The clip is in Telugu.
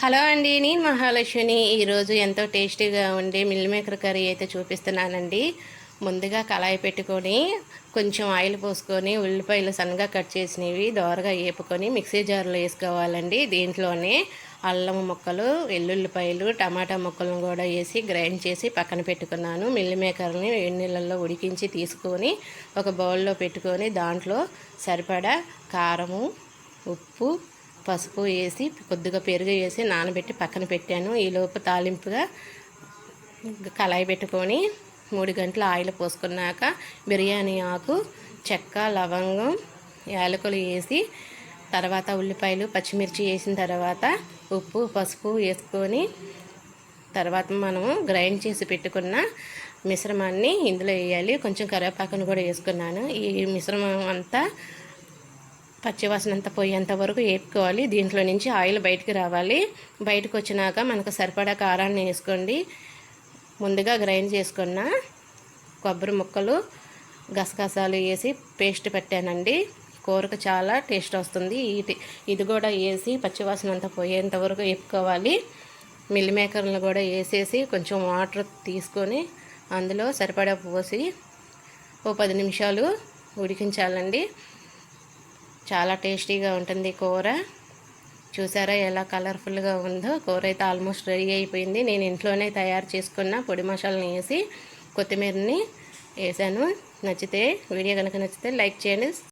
హలో అండి నేను మహాలక్ష్మిని. ఈరోజు ఎంతో టేస్టీగా ఉండే మిల్ మేకర్ కర్రీ అయితే చూపిస్తున్నానండి. ముందుగా కళాయి పెట్టుకొని కొంచెం ఆయిల్ పోసుకొని ఉల్లిపాయలు సన్నగా కట్ చేసినవి దోరగా వేపుకొని మిక్సీ జార్లో వేసుకోవాలండి. దీంట్లోనే అల్లం ముక్కలు వెల్లుల్లిపాయలు టమాటా ముక్కలను కూడా వేసి గ్రైండ్ చేసి పక్కన పెట్టుకున్నాను. మిల్ మేకర్ని వేడి నీళ్ళల్లో ఉడికించి తీసుకొని ఒక బౌల్లో పెట్టుకొని దాంట్లో సరిపడా కారము ఉప్పు పసుపు వేసి కొద్దిగా పెరుగు వేసి నానబెట్టి పక్కన పెట్టాను. ఈలోపు తాలింపుగా కళాయి పెట్టుకొని మూడు గంటల ఆయిల్ పోసుకున్నాక బిర్యానీ ఆకు చెక్క లవంగం యాలకులు వేసి తర్వాత ఉల్లిపాయలు పచ్చిమిర్చి వేసిన తర్వాత ఉప్పు పసుపు వేసుకొని తర్వాత మనము గ్రైండ్ చేసి పెట్టుకున్న మిశ్రమాన్ని ఇందులో వేయాలి. కొంచెం కరివేపాకును కూడా వేసుకున్నాను. ఈ మిశ్రమం అంతా పచ్చివాసన అంతా పోయేంత వరకు వేపుకోవాలి. దీంట్లో నుంచి ఆయిల్ బయటకు రావాలి. బయటకు వచ్చినాక మనకు సరిపడా కారాన్ని వేసుకోండి. ముందుగా గ్రైండ్ చేసుకున్న కొబ్బరి ముక్కలు గసగసాలు వేసి పేస్ట్ పెట్టానండి. కూరకు చాలా టేస్ట్ వస్తుంది. ఇది ఇది కూడా వేసి పచ్చివాసన అంతా పోయేంత వరకు వేపుకోవాలి. మిల్ మేకర్లు కూడా వేసేసి కొంచెం వాటర్ తీసుకొని అందులో సరిపడా పోసి ఓ పది నిమిషాలు ఉడికించాలండి. చాలా టేస్టీగా ఉంటుంది కూర. చూసారా ఎలా కలర్ఫుల్గా ఉందో? కూర అయితే ఆల్మోస్ట్ రెడీ అయిపోయింది. నేను ఇంట్లోనే తయారు చేసుకున్న పొడి మసాలాని వేసి కొత్తిమీరని వేసాను. నచ్చితే వీడియో కనుక నచ్చితే లైక్ చేయండి.